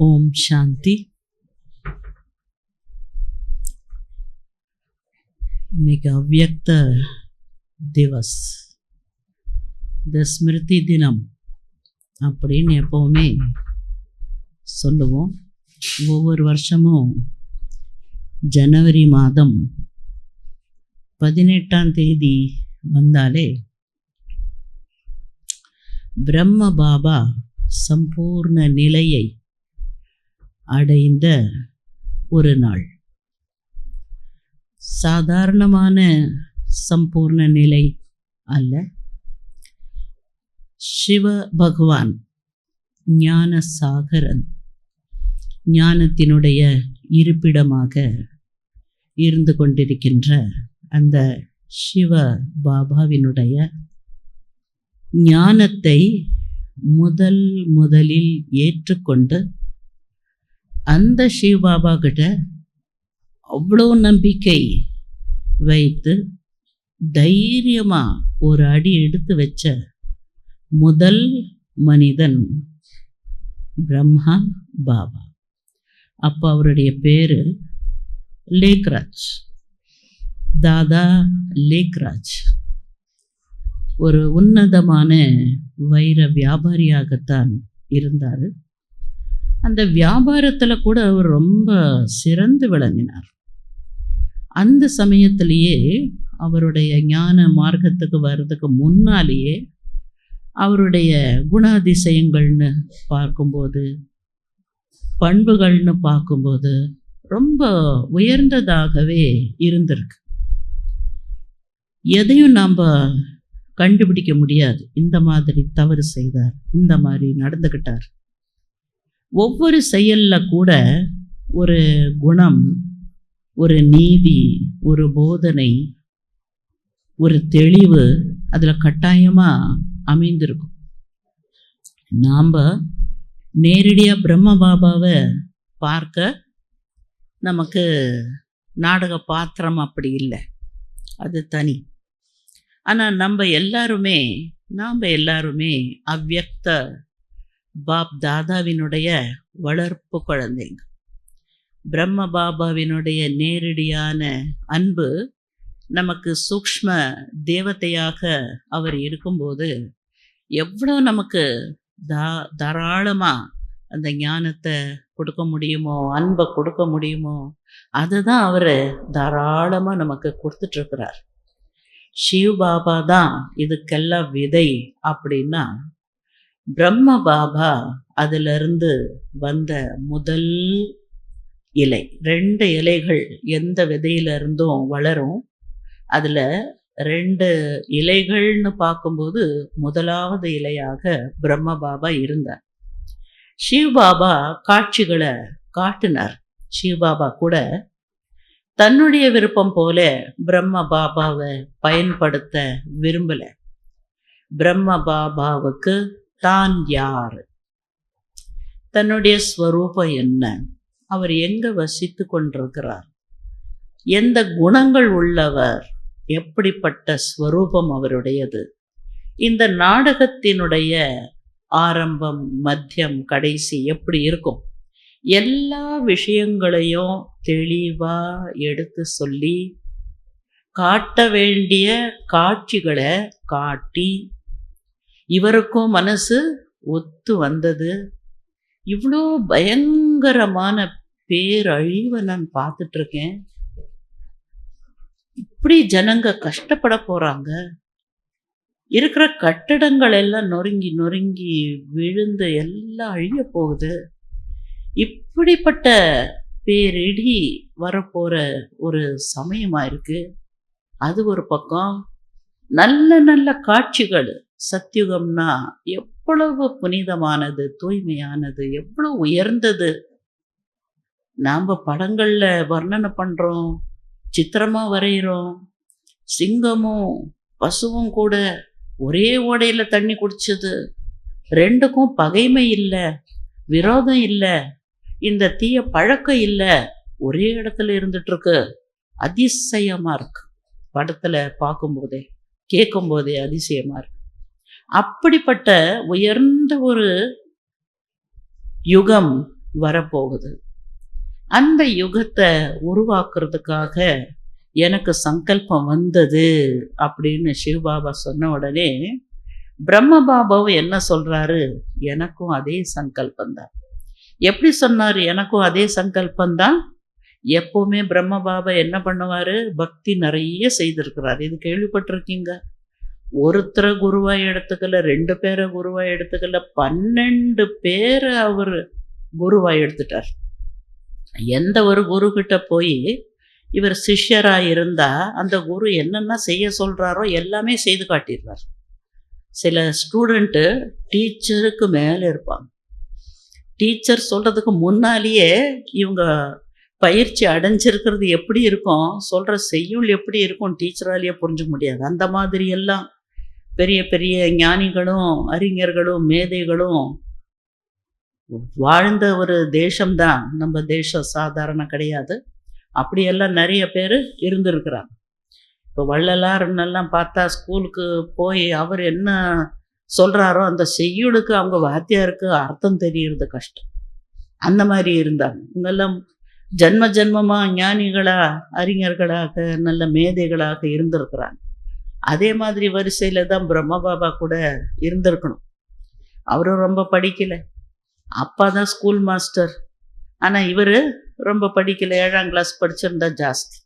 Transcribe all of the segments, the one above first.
ஓம் சாந்தி. இன்னைக்கு அவ்வியக்த திவஸ். த ஸ்மிருதி தினம் அப்படின்னு எப்போவுமே சொல்லுவோம். ஒவ்வொரு வருஷமும் ஜனவரி மாதம் பதினெட்டாம் தேதி வந்தாலே பிரம்ம பாபா சம்பூர்ண நிலையை அடைந்த ஒரு நாள். சாதாரணமான சம்பூர்ண நிலை அல்ல. சிவ பகவான் ஞான சாகரன் ஞானத்தினுடைய இருப்பிடமாக இருந்து கொண்டிருக்கின்ற அந்த சிவ பாபாவினுடைய ஞானத்தை முதல் முதலில் ஏற்றுக்கொண்டு அந்த சிவபாபா கிட்ட அவ்வளோ நம்பிக்கை வைத்து தைரியமாக ஒரு அடி எடுத்து வச்ச முதல் மனிதன் பிரம்மா பாபா. அப்போ அவருடைய பேர் லேக்ராஜ். தாதா லேக்ராஜ். ஒரு உன்னதமான வைர வியாபாரியாகத்தான் இருந்தார். அந்த வியாபாரத்தில் கூட அவர் ரொம்ப சிறந்து விளங்கினார். அந்த சமயத்திலேயே அவருடைய ஞான மார்க்கத்துக்கு வர்றதுக்கு முன்னாலேயே அவருடைய குணாதிசயங்கள்னு பார்க்கும்போது பண்புகள்னு பார்க்கும்போது ரொம்ப உயர்ந்ததாகவே இருந்திருக்கு. எதையும் நாம் கண்டுபிடிக்க முடியாது. இந்த மாதிரி தவறு செய்தார் இந்த மாதிரி நடந்துக்கிட்டார் ஒவ்வொரு செயலில் கூட ஒரு குணம் ஒரு நீதி ஒரு போதனை ஒரு தெளிவு அதில் கட்டாயமாக அமைந்திருக்கும். நாம் நேரடியாக பிரம்ம பாபாவை பார்க்க நமக்கு நாடக பாத்திரம் அப்படி இல்லை. அது தனி. ஆனால் நம்ம எல்லாருமே நாம் எல்லாருமே அவ்வக்த பாப் தாதாவினுடைய வளர்ப்பு குழந்தைங்க. பிரம்ம பாபாவினுடைய நேரடியான அன்பு நமக்கு சூக்ஷ்ம தேவதையாக அவர் இருக்கும்போது எவ்வளோ நமக்கு தா தாராளமாக அந்த ஞானத்தை கொடுக்க முடியுமோ அன்பை கொடுக்க முடியுமோ அதுதான் அவர் தாராளமாக நமக்கு கொடுத்துட்ருக்கிறார். சிவ் பாபா தான் இதுக்கெல்லாம் விதை அப்படின்னா பிரம்ம பாபா அதிலிருந்து வந்த முதல் இலை. ரெண்டு இலைகள் எந்த விதையிலிருந்தும் வளரும். அதில் ரெண்டு இலைகள்னு பார்க்கும்போது முதலாவது இலையாக பிரம்ம பாபா இருந்தார். சிவ் பாபா காட்சிகளை காட்டினார். சிவ் பாபா கூட தன்னுடைய விருப்பம் போல பிரம்ம பாபாவை பயன்படுத்த விரும்பலை. பிரம்ம பாபாவுக்கு தான் யார்? தன்னுடைய ஸ்வரூபம் என்ன? அவர் எங்கே வசித்து கொண்டிருக்கிறார்? எந்த குணங்கள் உள்ளவர்? எப்படிப்பட்ட ஸ்வரூபம் அவருடையது? இந்த நாடகத்தினுடைய ஆரம்பம் மத்தியம் கடைசி எப்படி இருக்கும்? எல்லா விஷயங்களையும் தெளிவாக எடுத்து சொல்லி காட்ட வேண்டிய காட்சிகளை காட்டி இவருக்கும் மனசு ஒத்து வந்தது. இவ்வளோ பயங்கரமான பேரழிவை நான் பார்த்துட்ருக்கேன். இப்படி ஜனங்க கஷ்டப்பட போகிறாங்க இருக்கிற கட்டடங்கள் எல்லாம் நொறுங்கி நொறுங்கி விழுந்து எல்லாம் அழிய போகுது. இப்படிப்பட்ட பேரிடி வரப்போகிற ஒரு சமயமாக இருக்குது அது ஒரு பக்கம் நல்ல நல்ல காட்சிகள் சத்தியுகம்னா எவ்வளவு புனிதமானது தூய்மையானது எவ்வளவு உயர்ந்தது. நாம் படங்களில் வர்ணனை பண்ணுறோம் சித்திரமாக வரைகிறோம் சிங்கமும் பசுவும் கூட ஒரே ஓடையில் தண்ணி குடிச்சது. ரெண்டுக்கும் பகைமை இல்லை விரோதம் இல்லை இந்த தீய பழக்கம் இல்லை ஒரே இடத்துல இருந்துட்டுருக்கு. அதிசயமாக இருக்கு. படத்தில் பார்க்கும்போதே கேட்கும்போதே அதிசயமாக இருக்கு. அப்படிப்பட்ட உயர்ந்த ஒரு யுகம் வரப்போகுது. அந்த யுகத்தை உருவாக்குறதுக்காக எனக்கு சங்கல்பம் வந்தது அப்படின்னு சிவபாபா சொன்ன உடனே பிரம்மபாபாவும் என்ன சொல்றாரு? எனக்கும் அதே சங்கல்பம் தான். எப்படி சொன்னார்? எனக்கும் அதே சங்கல்பம் தான். பிரம்ம பிரம்மபாபா என்ன பண்ணுவார்? பக்தி நிறைய செய்திருக்கிறார். இது கேள்விப்பட்டிருக்கீங்க? ஒருத்தரை குருவாக எடுத்துக்கல ரெண்டு பேரை குருவாக எடுத்துக்கல பன்னெண்டு பேரை அவர் குருவாக எடுத்துட்டார். எந்த ஒரு குரு போய் இவர் சிஷ்யராக இருந்தால் அந்த குரு என்னென்ன செய்ய சொல்கிறாரோ எல்லாமே செய்து காட்டிடுவார். சில ஸ்டூடெண்ட்டு டீச்சருக்கு மேலே இருப்பாங்க. டீச்சர் சொல்கிறதுக்கு முன்னாலேயே இவங்க பயிற்சி அடைஞ்சிருக்கிறது எப்படி இருக்கும் சொல்கிற செய்யுள் எப்படி இருக்கும் டீச்சராலேயே புரிஞ்சுக்க முடியாது. அந்த மாதிரி எல்லாம் பெரிய பெரிய ஞானிகளும் அறிஞர்களும் மேதைகளும் வாழ்ந்த ஒரு தேசம்தான். நம்ம தேசம் சாதாரண கிடையாது. அப்படியெல்லாம் நிறைய பேர் இருந்திருக்கிறாங்க. இப்போ வள்ளலாருன்னெல்லாம் பார்த்தா ஸ்கூலுக்கு போய் அவர் என்ன சொல்கிறாரோ அந்த செய்யுளுக்கு அவங்க வாத்தியாருக்கு அர்த்தம் தெரியறது கஷ்டம். அந்த மாதிரி இருந்தாங்க. இவங்கெல்லாம் ஜன்ம ஜென்மமாக ஞானிகளாக அறிஞர்களாக நல்ல மேதைகளாக இருந்திருக்கிறாங்க. அதே மாதிரி வரிசையில் தான் பிரம்மபாபா கூட இருந்திருக்கணும். அவரும் ரொம்ப படிக்கலை. அப்பா தான் ஸ்கூல் மாஸ்டர் ஆனால் இவர் ரொம்ப படிக்கல. ஏழாம் கிளாஸ் படிச்சிருந்தா ஜாஸ்தி.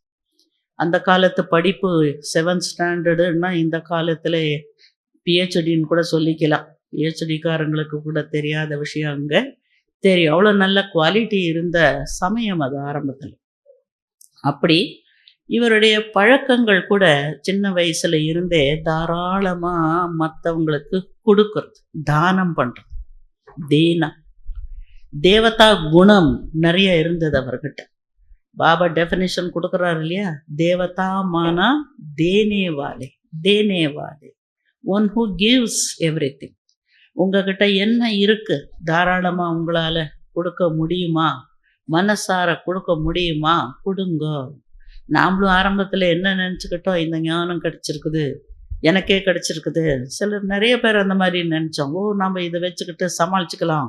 அந்த காலத்து படிப்பு செவன்த் ஸ்டாண்டர்டுன்னா இந்த காலத்தில் பிஹெச்டின்னு கூட சொல்லிக்கலாம். பிஹெச்டிக்காரங்களுக்கு கூட தெரியாத விஷயம் அங்கே தெரியும். அவ்வளோ நல்ல குவாலிட்டி இருந்த சமயம் அது ஆரம்பத்தில். அப்படி இவருடைய பழக்கங்கள் கூட சின்ன வயசுல இருந்தே தாராளமாக மற்றவங்களுக்கு கொடுக்கறது தானம் பண்ணுறது தீனம் தேவதா குணம் நிறைய இருந்தது அவர்கிட்ட. பாபா டெஃபினேஷன் கொடுக்குறாரு இல்லையா? தேவதா மானா தேனேவாலே தேனேவாலே. One who gives everything உங்ககிட்ட என்ன இருக்கு? தாராளமா உங்களால கொடுக்க முடியுமா? மனசார கொடுக்க முடியுமா? கொடுங்க. நாமளும் ஆரம்பத்தில் என்ன நினச்சிக்கிட்டோம்? இந்த ஞானம் கிடச்சிருக்குது. எனக்கே கிடச்சிருக்குது. சிலர் நிறைய பேர் அந்த மாதிரி நினச்சோம். ஓ நம்ம இதை வச்சுக்கிட்டு சமாளிச்சுக்கலாம்.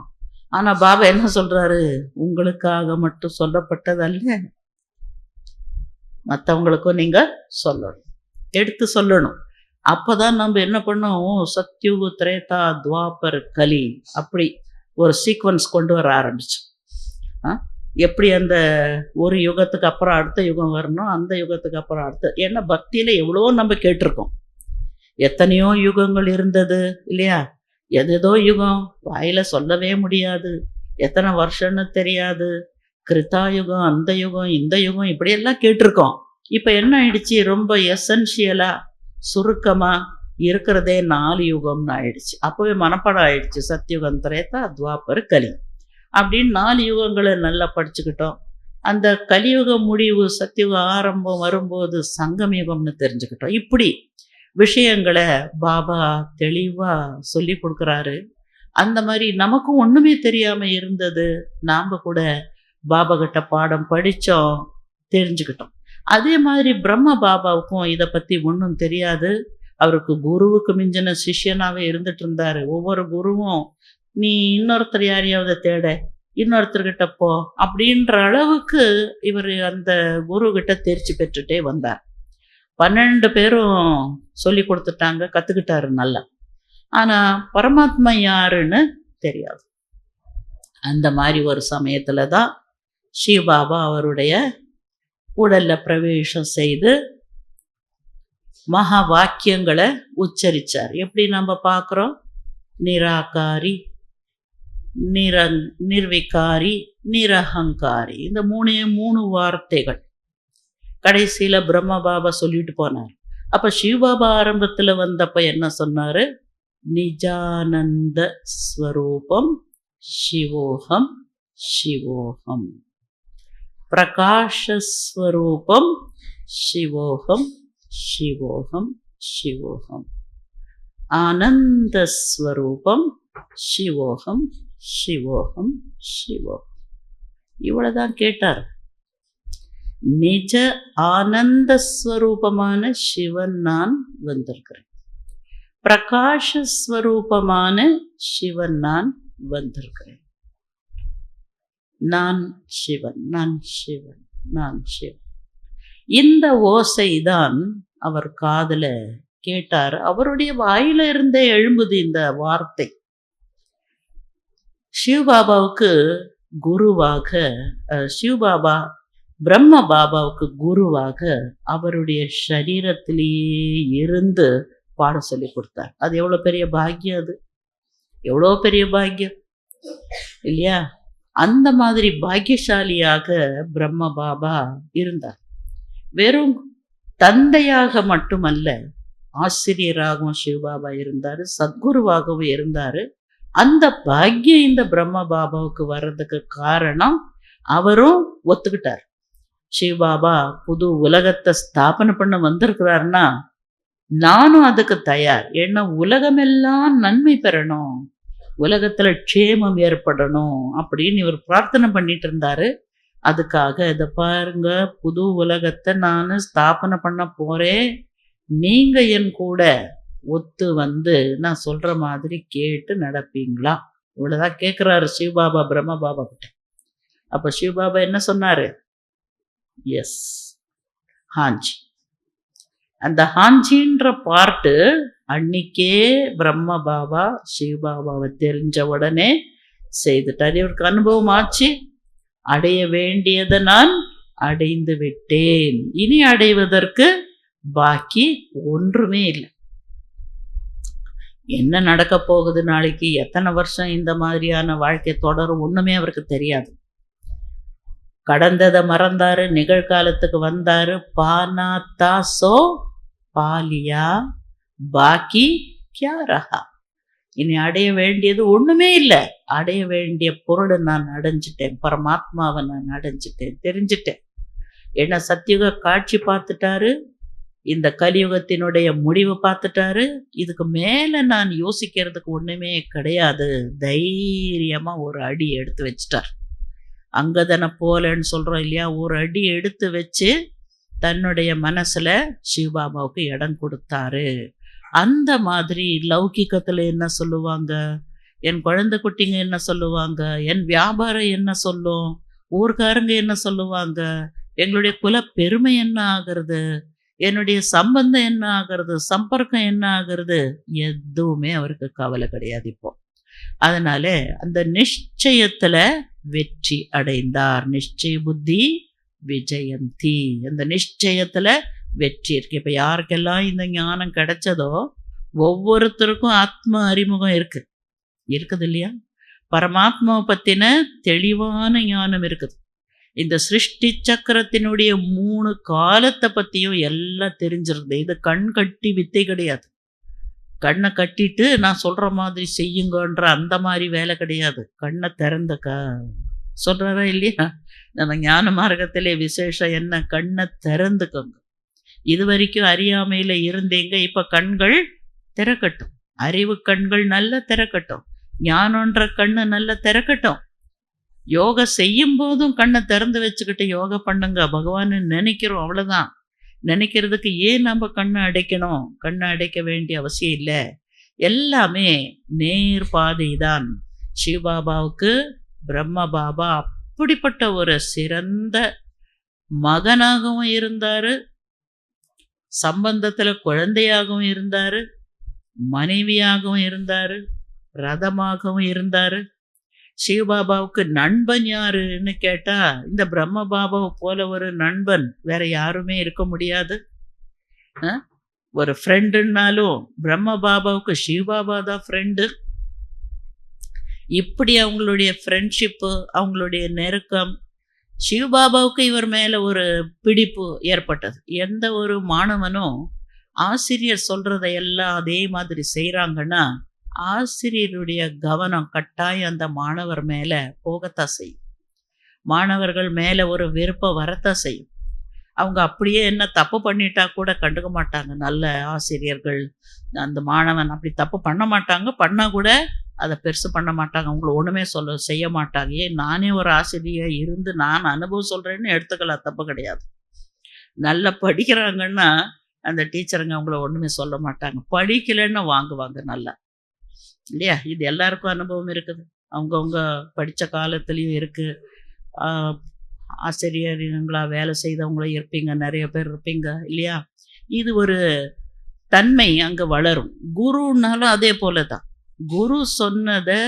ஆனால் பாபா என்ன சொல்கிறாரு உங்களுக்காக மட்டும் சொல்லப்பட்டதல்ல. மற்றவங்களுக்கும் நீங்கள் சொல்லணும். எடுத்து சொல்லணும். அப்போ தான் நம்ம என்ன பண்ணோம்? சத்யுகு திரேதா துவாபர் கலி அப்படி ஒரு சீக்வன்ஸ் கொண்டு வர ஆரம்பிச்சோம். ஆ? எப்படி அந்த ஒரு யுகத்துக்கு அப்புறம் அடுத்த யுகம் வரணும் அந்த யுகத்துக்கு அப்புறம் அடுத்த. ஏன்னா பக்தியில் எவ்வளோ நம்ம கேட்டிருக்கோம். எத்தனையோ யுகங்கள் இருந்தது இல்லையா? எதேதோ யுகம் வாயில் சொல்லவே முடியாது. எத்தனை வருஷம்னு தெரியாது. கிருத்தா யுகம் அந்த யுகம் இந்த யுகம் இப்படியெல்லாம் கேட்டிருக்கோம். இப்போ என்ன ஆயிடுச்சு? ரொம்ப எசென்ஷியலாக சுருக்கமாக இருக்கிறதே நாலு யுகம்னு ஆயிடுச்சு. அப்போவே மனப்பாடம் ஆயிடுச்சு. சத்யுகம் திரேதா துவாபர் கலி. அப்படின்னு நாலு யுகங்களை நல்லா படிச்சுக்கிட்டோம். அந்த கலியுக முடிவு சத்தியுக ஆரம்பம் வரும்போது சங்கம் யுகம்னு தெரிஞ்சுக்கிட்டோம். இப்படி விஷயங்களை பாபா தெளிவாக சொல்லி கொடுக்குறாரு. அந்த மாதிரி நமக்கும் ஒன்றுமே தெரியாமல் இருந்தது. நாம் கூட பாபா கிட்ட பாடம் படித்தோம் தெரிஞ்சுக்கிட்டோம். அதே மாதிரி பிரம்ம பாபாவுக்கும் இதை பற்றி ஒன்றும் தெரியாது. அவருக்கு குருவுக்கு மிஞ்சின சிஷ்யனாகவே இருந்துட்டு இருந்தார். ஒவ்வொரு குருவும் நீ இன்னொருத்தர் யாரையாவது தேட இன்னொருத்தர்கிட்ட போ அப்படின்ற அளவுக்கு இவர் அந்த குரு கிட்ட தேர்ச்சி பெற்றுட்டே வந்தார். பன்னெண்டு பேரும் சொல்லி கொடுத்துட்டாங்க கற்றுக்கிட்டாரு நல்லா. ஆனால் பரமாத்மா யாருன்னு தெரியாது. அந்த மாதிரி ஒரு சமயத்தில் தான் ஸ்ரீபாபா அவருடைய உடலில் பிரவேசம் செய்து மகா வாக்கியங்களை உச்சரித்தார் எப்படி நம்ம பார்க்குறோம்? நிராகாரி நிரங் நிர்விகாரி நிரஹங்காரி இந்த மூணே மூணு வார்த்தைகள். கடைசியில் பிரம்ம பாபா சொல்லிட்டு போனார். அப்போ சிவபாபா ஆரம்பத்தில் வந்தப்ப என்ன சொன்னார்? நிஜானந்த ஸ்வரூபம் சிவோகம் சிவோகம். பிரகாஷஸ்வரூபம் சிவோகம் சிவோகம் சிவோகம். ஆனந்தஸ்வரூபம் சிவோகம் சிவோகம் சிவோகம். இவ்வளவுதான் கேட்டார். நிஜ ஆனந்த ஸ்வரூபமான சிவன் நான் வந்திருக்கிறேன். பிரகாஷஸ்வரூபமான சிவன் நான் வந்திருக்கிறேன். நான் சிவன் நான் சிவன் நான் சிவன். இந்த ஓசைதான் அவர் காதில் கேட்டார். அவருடைய வாயில இருந்தே எழும்புது இந்த வார்த்தை. சிவபாபாவுக்கு குருவாக அஹ், சிவபாபா பிரம்ம பாபாவுக்கு குருவாக அவருடைய சரீரத்திலேயே இருந்து பாடம் சொல்லி கொடுத்தார். அது எவ்வளோ பெரிய பாக்கியம் அது? எவ்வளோ பெரிய பாக்கியம்? இல்லையா? அந்த மாதிரி பாக்கியசாலியாக பிரம்ம பாபா இருந்தார். வெறும் தந்தையாக மட்டுமல்ல ஆசிரியராகவும் சிவபாபா இருந்தார் சத்குருவாகவும் இருந்தார். அந்த பாக்கியம் இந்த பிரம்ம பாபாவுக்கு வர்றதுக்கு காரணம் அவரும் ஒத்துக்கிட்டார். சிவபாபா புது உலகத்தை ஸ்தாபனை பண்ண வந்திருக்கிறாருன்னா நானும் அதுக்கு தயார். ஏன்னா உலகமெல்லாம் நன்மை பெறணும். உலகத்துல க்ஷேமம் ஏற்படணும் அப்படின்னு இவர் பிரார்த்தனை பண்ணிட்டு இருந்தாரு. அதுக்காக இதை பாருங்க புது உலகத்தை நான் ஸ்தாபனை பண்ண போறேன். நீங்க என் கூட ஒத்து வந்து நான் சொல்கிற மாதிரி கேட்டு நடப்பீங்களா? இவ்வளோதான் கேட்குறாரு சிவபாபா பிரம்ம பாபா கிட்ட. அப்போ சிவபாபா என்ன சொன்னார்? எஸ் ஹாஞ்சி. அந்த ஹாஞ்சின்ற பார்ட்டு அன்னைக்கே பிரம்ம பாபா சிவபாபாவை தெரிஞ்ச உடனே செய்துட்டார். இவருக்கு அனுபவம் ஆச்சு. அடைய வேண்டியதை நான் அடைந்து விட்டேன். இனி அடைவதற்கு பாக்கி ஒன்றுமே இல்லை. என்ன நடக்க போகுது நாளைக்கு? எத்தனை வருஷம் இந்த மாதிரியான வாழ்க்கை தொடரும்? ஒன்றுமே அவருக்கு தெரியாது. கடந்ததை மறந்தாரு நிகழ்காலத்துக்கு வந்தாரு. பானா தாசோ பாலியா பாக்கி கியாரஹா. இனி அடைய வேண்டியது ஒன்றுமே இல்லை. அடைய வேண்டிய பொருளை நான் அடைஞ்சிட்டேன். பரமாத்மாவை நான் அடைஞ்சிட்டேன். தெரிஞ்சிட்டேன். என்ன சத்தியுக காட்சி பார்த்துட்டாரு? இந்த கலியுகத்தினுடைய முடிவு பார்த்துட்டாரு. இதுக்கு மேலே நான் யோசிக்கிறதுக்கு ஒன்றுமே கிடையாது. தைரியமாக ஒரு அடி எடுத்து வச்சிட்டார். அங்கதனை போலன்னு சொல்கிறோம் இல்லையா? ஒரு அடி எடுத்து வச்சு தன்னுடைய மனசில் சிவபாபாவுக்கு இடம் கொடுத்தாரு. அந்த மாதிரி லௌகிக்கத்தில் என்ன சொல்லுவாங்க? என் குழந்தை குட்டிங்க என்ன சொல்லுவாங்க? என் வியாபாரம் என்ன சொல்லும்? ஊர்காரங்க என்ன சொல்லுவாங்க? எங்களுடைய குல பெருமை என்ன ஆகிறது? என்னுடைய சம்பந்தம் என்ன ஆகிறது? சம்பர்க்கம் என்ன ஆகிறது? எதுவுமே அவருக்கு கவலை கிடையாது இப்போ. அதனால அந்த நிச்சயத்துல வெற்றி அடைந்தார். நிச்சய புத்தி விஜயந்தி அந்த நிச்சயத்துல வெற்றி இருக்கு. இப்போ யாருக்கெல்லாம் இந்த ஞானம் கிடைச்சதோ ஒவ்வொருத்தருக்கும் ஆத்ம அறிமுகம் இருக்கு. இருக்குது இல்லையா? பரமாத்மாவை பற்றின தெளிவான ஞானம் இருக்குது. இந்த சிருஷ்டி சக்கரத்தினுடைய மூணு காலத்தை பற்றியும் எல்லாம் தெரிஞ்சிருது இது கண் கட்டி வித்தை கிடையாது. கண்ணை கட்டிட்டு நான் சொல்கிற மாதிரி செய்யுங்கன்ற அந்த மாதிரி வேலை கிடையாது. கண்ணை திறந்துக்க சொல்கிறாரா இல்லையா? நம்ம ஞான மார்க்கத்திலே விசேஷம் என்ன? கண்ணை திறந்துக்கோங்க. இது வரைக்கும் அறியாமையில் இருந்தீங்க. இப்போ கண்கள் திறக்கட்டும். அறிவு கண்கள் நல்ல திறக்கட்டும். ஞானன்ற கண்ணு நல்ல திறக்கட்டும். யோகா செய்யும் போதும் கண்ணை திறந்து வச்சுக்கிட்டு யோகா பண்ணுங்க. பகவான்னு நினைக்கிறோம். அவ்வளோதான் நினைக்கிறதுக்கு ஏன் நம்ம கண்ணை அடைக்கணும்? கண்ணை அடைக்க வேண்டிய அவசியம் இல்லை. எல்லாமே நேர் பாதை தான் சிவபாபாவுக்கு பிரம்ம பாபா அப்படிப்பட்ட ஒரு சிறந்த மகனாகவும் இருந்தார். சம்பந்தத்தில் குழந்தையாகவும் இருந்தார். மனைவியாகவும் இருந்தார். ரதமாகவும் இருந்தார். சிவபாபாவுக்கு நண்பன் யாருன்னு கேட்டால் இந்த பிரம்ம பாபாவை போல ஒரு நண்பன் வேற யாருமே இருக்க முடியாது. ஒரு ஃப்ரெண்டுன்னாலும் பிரம்ம பாபாவுக்கு சிவபாபா தான் ஃப்ரெண்டு இப்படி அவங்களுடைய ஃப்ரெண்ட்ஷிப்பு அவங்களுடைய நெருக்கம் சிவபாபாவுக்கு இவர் மேலே ஒரு பிடிப்பு ஏற்பட்டது. எந்த ஒரு மாணவனும் ஆசிரியர் சொல்கிறதையெல்லாம் அதே மாதிரி செய்கிறாங்கன்னா ஆசிரியருடைய கவனம் கட்டாயம் அந்த மாணவர் மேலே போகத்தான் செய்யும். மாணவர்கள் மேலே ஒரு விருப்பம் வரத்தான் செய்யும். அவங்க அப்படியே என்ன தப்பு பண்ணிட்டா கூட கண்டுக்க மாட்டாங்க. நல்ல ஆசிரியர்கள் அந்த மாணவன் அப்படி தப்பு பண்ண மாட்டாங்க. பண்ணால் கூட அதை பெருசு பண்ண மாட்டாங்க. அவங்கள ஒன்றுமே சொல்ல செய்ய மாட்டாங்க. ஏன் நானே ஒரு ஆசிரியர் இருந்து நான் அனுபவம் சொல்கிறேன்னு எடுத்துக்கலாம். தப்பு கிடையாது. நல்லா படிக்கிறாங்கன்னா அந்த டீச்சருங்க அவங்கள ஒன்றுமே சொல்ல மாட்டாங்க. படிக்கலைன்னு வாங்குவாங்க நல்லா. இல்லையா? இது எல்லாருக்கும் அனுபவம் இருக்குது. அவங்கவுங்க படித்த காலத்துலேயும் இருக்குது ஆசிரியர்களாக வேலை செய்தவங்களும் இருப்பீங்க. நிறைய பேர் இருப்பீங்க இல்லையா? இது ஒரு தன்மை அங்கே வளரும். குருனாலும் அதே போல தான் குரு சொன்னதை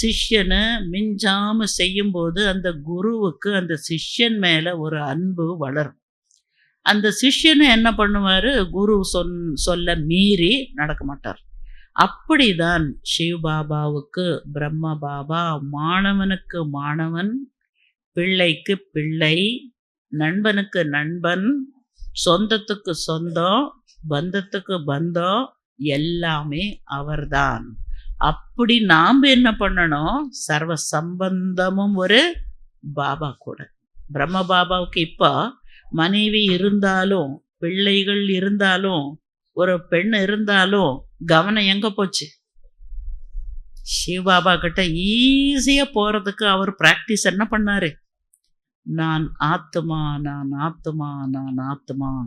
சிஷ்யனை மிஞ்சாமல் செய்யும்போது அந்த குருவுக்கு அந்த சிஷ்யன் மேலே ஒரு அன்பு வளரும். அந்த சிஷ்யனை என்ன பண்ணுவார்? குரு சொன் சொல்ல மீறி நடக்க மாட்டார். அப்படிதான் சிவ பாபாவுக்கு பிரம்ம பாபா மாணவனுக்கு மாணவன் பிள்ளைக்கு பிள்ளை நண்பனுக்கு நண்பன் சொந்தத்துக்கு சொந்தம் பந்தத்துக்கு பந்தம் எல்லாமே அவர்தான். அப்படி நாம் என்ன பண்ணணும்? சர்வ சம்பந்தமும் ஒரு பாபா கூட. பிரம்ம பாபாவுக்கு இப்போ மனைவி இருந்தாலும் பிள்ளைகள் இருந்தாலும் ஒரு பெண் இருந்தாலும் கவனம் எங்க போச்சு? சிவபாபா கிட்ட ஈஸியா போறதுக்கு அவர் பிராக்டிஸ் என்ன பண்ணாரு? நான் ஆத்துமா நான் ஆத்துமா நான் ஆத்துமா.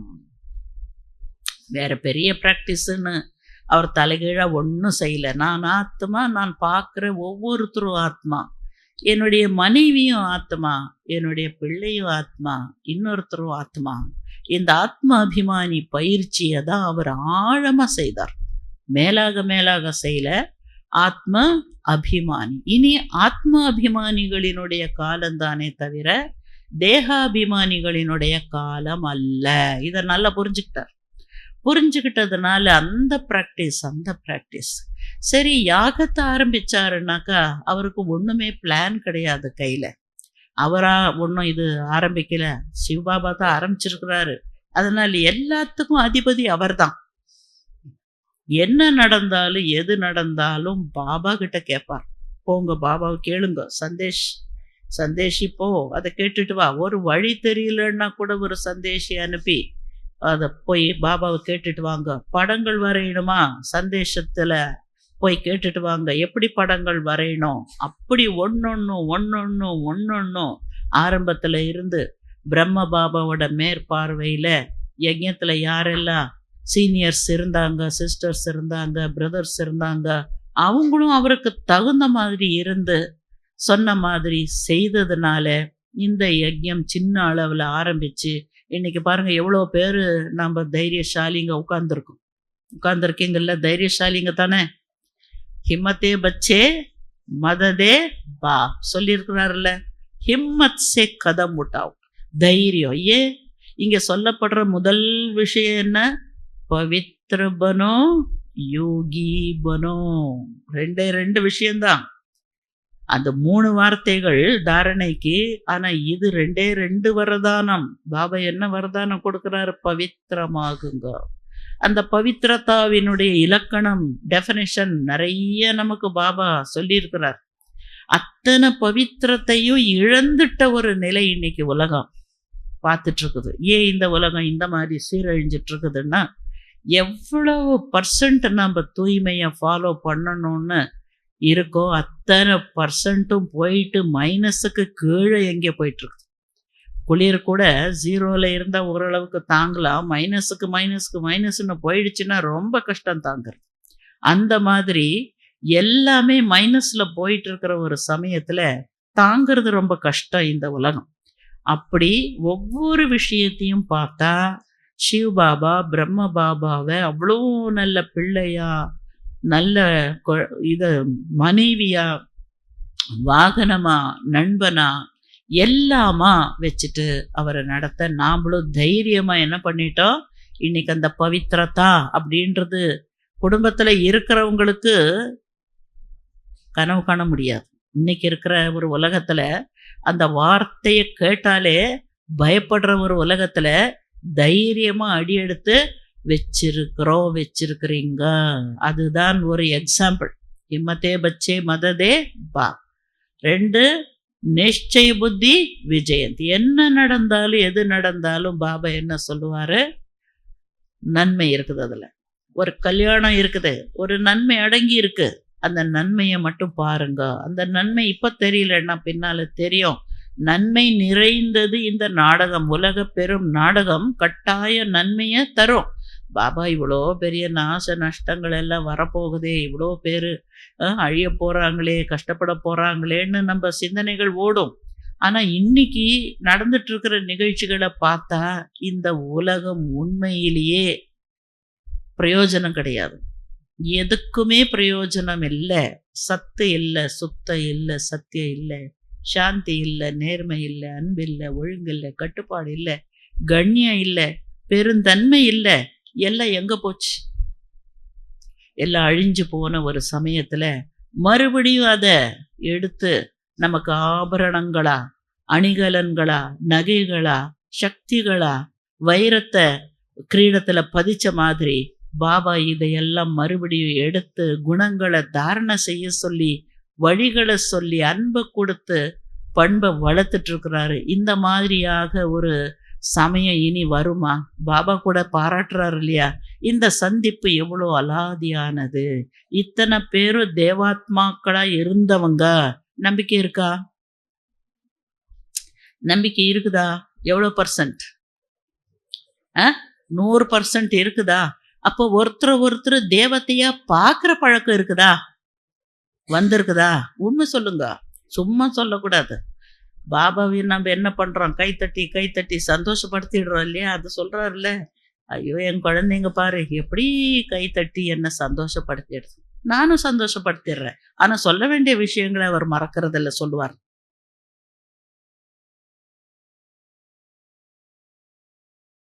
வேற பெரிய பிராக்டிஸ்ன்னு அவர் தலைகீழா ஒன்றும் செய்யல. நான் ஆத்மா நான் பார்க்குற ஒவ்வொருத்தரும் ஆத்மா என்னுடைய மனைவியும் ஆத்மா என்னுடைய பிள்ளையும் ஆத்மா இன்னொருத்தரும் ஆத்மா இந்த ஆத்மா அபிமானி பயிற்சியை தான் அவர் ஆழமாக செய்தார். மேலாக மேலாக செய்யல. ஆத்ம அபிமானி. இனி ஆத்ம அபிமானிகளினுடைய காலம்தானே தவிர தேகாபிமானிகளினுடைய காலம் அல்ல. இதை நல்லா புரிஞ்சுக்கிட்டார். புரிஞ்சுக்கிட்டதுனால அந்த ப்ராக்டிஸ் அந்த ப்ராக்டிஸ் சரி யாகத்தை ஆரம்பிச்சாருனாக்கா அவருக்கு ஒன்றுமே பிளான் கிடையாது கையில். அவரா ஒன்றும் இது ஆரம்பிக்கலை. சிவபாபா தான் ஆரம்பிச்சிருக்கிறாரு. அதனால் எல்லாத்துக்கும் அதிபதி அவர்தான். என்ன நடந்தாலும் எது நடந்தாலும் பாபா கிட்ட கேட்பார் போங்க பாபாவை கேளுங்க. சந்தேஷ் சந்தேஷி போ அதை கேட்டுட்டு வா. ஒரு வழி தெரியலன்னா கூட ஒரு சந்தேஷி அனுப்பி அதை போய் பாபாவை கேட்டுட்டு வாங்க. படங்கள் வரையணுமா? சந்தேஷத்தில் போய் கேட்டுட்டு வாங்க. எப்படி படங்கள் வரையணும்? அப்படி ஒன்று ஒன்று ஒன்று ஆரம்பத்தில் இருந்து பிரம்ம பாபாவோட மேற்பார்வையில் யஜ்யத்துல யாரெல்லாம் சீனியர்ஸ் இருந்தாங்க சிஸ்டர்ஸ் இருந்தாங்க பிரதர்ஸ் இருந்தாங்க. அவங்களும் அவருக்கு தகுந்த மாதிரி இருந்து சொன்ன மாதிரி செய்ததுனால இந்த யஜ்யம் சின்ன அளவில் ஆரம்பித்து இன்றைக்கி பாருங்க எவ்வளோ பேர் நம்ம தைரியசாலிங்க உட்காந்துருக்கோம் உட்கார்ந்துருக்கீங்கல்ல தைரியசாலிங்க தானே? ஹிம்மத்தே பச்சே மததே பா சொல்லியிருக்கிறாருல்ல ஹிம்மத் சே கதம் உட்டாவும் தைரியம் ஏன் இங்கே சொல்லப்படுற முதல் விஷயம் என்ன? பவித்ர பனோ யோகி பனோ ரெண்டே ரெண்டு விஷயம்தான் அந்த மூணு வார்த்தைகள் தாரணைக்கு ஆனா இது ரெண்டே ரெண்டு வரதானம். பாபா என்ன வரதானம் கொடுக்கிறாரு? பவித்திரமாகுங்க அந்த பவித்ரதாவினுடைய இலக்கணம் டெஃபினேஷன் நிறைய நமக்கு பாபா சொல்லியிருக்கிறார். அத்தனை பவித்திரத்தையும் இழந்துட்ட ஒரு நிலை இன்னைக்கு உலகம். பார்த்துட்டு இருக்குது. ஏன் இந்த உலகம் இந்த மாதிரி சீரழிஞ்சிட்டு இருக்குதுன்னா எவ்வளவு பர்சன்ட் நம்ம தூய்மையை ஃபாலோ பண்ணணும்னு இருக்கோ அத்தனை பர்சன்ட்டும் போயிட்டு மைனஸுக்கு கீழே எங்கே போயிட்டுருக்கு. குளிர் கூட ஜீரோவில் இருந்தால் ஓரளவுக்கு தாங்கலாம். மைனஸுக்கு மைனஸுக்கு மைனஸ்னு போயிடுச்சுன்னா ரொம்ப கஷ்டம் தாங்கிறது. அந்த மாதிரி எல்லாமே மைனஸில் போயிட்டு இருக்கிற ஒரு சமயத்தில் தாங்கிறது ரொம்ப கஷ்டம் இந்த உலகம். அப்படி ஒவ்வொரு விஷயத்தையும் பார்த்தா சிவ பாபா பிரம்ம பாபாவை அவ்வளோ நல்ல பிள்ளையா நல்ல கொ- இத மனைவியா வாகனமா நண்பனா எல்லாமா வச்சுட்டு அவரை நடத்த நாமளும் தைரியமா என்ன பண்ணிட்டோம்? இன்னைக்கு அந்த பவித்ரதா அப்படின்றது குடும்பத்தில் இருக்கிறவங்களுக்கு கனவு காண முடியாது. இன்னைக்கு இருக்கிற ஒரு உலகத்தில் அந்த வார்த்தையை கேட்டாலே பயப்படுற ஒரு உலகத்தில் தைரியமா அடியெடுத்து வச்சிருக்கிறோம் வச்சிருக்கிறீங்க. அதுதான் ஒரு எக்ஸாம்பிள் இம்மத்தே பச்சே மததே பா. ரெண்டு நிச்சய புத்தி விஜயந்தி. என்ன நடந்தாலும் எது நடந்தாலும் பாபா என்ன சொல்லுவார்? நன்மை இருக்குது அதில். ஒரு கல்யாணம் இருக்குது ஒரு நன்மை அடங்கி இருக்குது அந்த நன்மையை மட்டும் பாருங்க. அந்த நன்மை இப்போ தெரியலன்னா பின்னால் தெரியும். நன்மை நிறைந்தது இந்த நாடகம். உலக பெரும் நாடகம் கட்டாய நன்மையை தரும். பாபா இவ்வளோ பெரிய நாச நஷ்டங்கள் எல்லாம் வரப்போகுதே இவ்வளோ பேர் அழிய போகிறாங்களே கஷ்டப்பட போகிறாங்களேன்னு நம்ம சிந்தனைகள் ஓடும். ஆனால் இன்னைக்கு நடந்துட்டுருக்கிற நிகழ்ச்சிகளை பார்த்தா இந்த உலகம் உண்மையிலேயே பிரயோஜனம் கிடையாது. எதுக்குமே பிரயோஜனம் இல்லை. சத்து இல்லை சுத்தம் இல்லை சத்தியம் இல்லை. சாந்தி இல்லை நேர்மை இல்லை அன்பு இல்லை ஒழுங்கு இல்லை கட்டுப்பாடு இல்லை கண்ணியம் இல்லை பெருந்தன்மை இல்லை எல்லாம் எங்க போச்சு? எல்லாம் அழிஞ்சு போன ஒரு சமயத்துல மறுபடியும் அதை எடுத்து நமக்கு ஆபரணங்களா அணிகலன்களா நகைகளா சக்திகளா வைரத்தை கிரீடத்துல பதிச்ச மாதிரி பாபா இதையெல்லாம் மறுபடியும் எடுத்து குணங்களை தாரணை செய்ய சொல்லி வழிகளை சொல்லி அன்பை கொடுத்து பண்பை வளர்த்துட்ருக்கிறாரு. இந்த மாதிரியாக ஒரு சமயம் இனி வருமா? பாபா கூட பாராட்டுறாரு இல்லையா? இந்த சந்திப்பு எவ்வளோ அலாதியானது. இத்தனை பேரும் தேவாத்மாக்களாக இருந்தவங்க. நம்பிக்கை இருக்கா? நம்பிக்கை இருக்குதா? எவ்வளோ பர்சன்ட் ஆ? நூறு பர்சன்ட் இருக்குதா? அப்போ ஒருத்தர் ஒருத்தர் தேவத்தையாக பார்க்குற பழக்கம் இருக்குதா? வந்திருக்குதா? உண்மை சொல்லுங்க. சும்மா சொல்லக்கூடாது. பாபாவை நம்ம என்ன பண்ணுறோம் கைத்தட்டி கைத்தட்டி சந்தோஷப்படுத்திடுறோம் இல்லையா? அது சொல்கிறாருல்ல ஐயோ என் குழந்தைங்க பாரு. எப்படி கைத்தட்டி என்னை சந்தோஷப்படுத்திடுது? நானும் சந்தோஷப்படுத்திடுறேன். ஆனால் சொல்ல வேண்டிய விஷயங்களை அவர் மறக்கிறதில்ல சொல்லுவார்.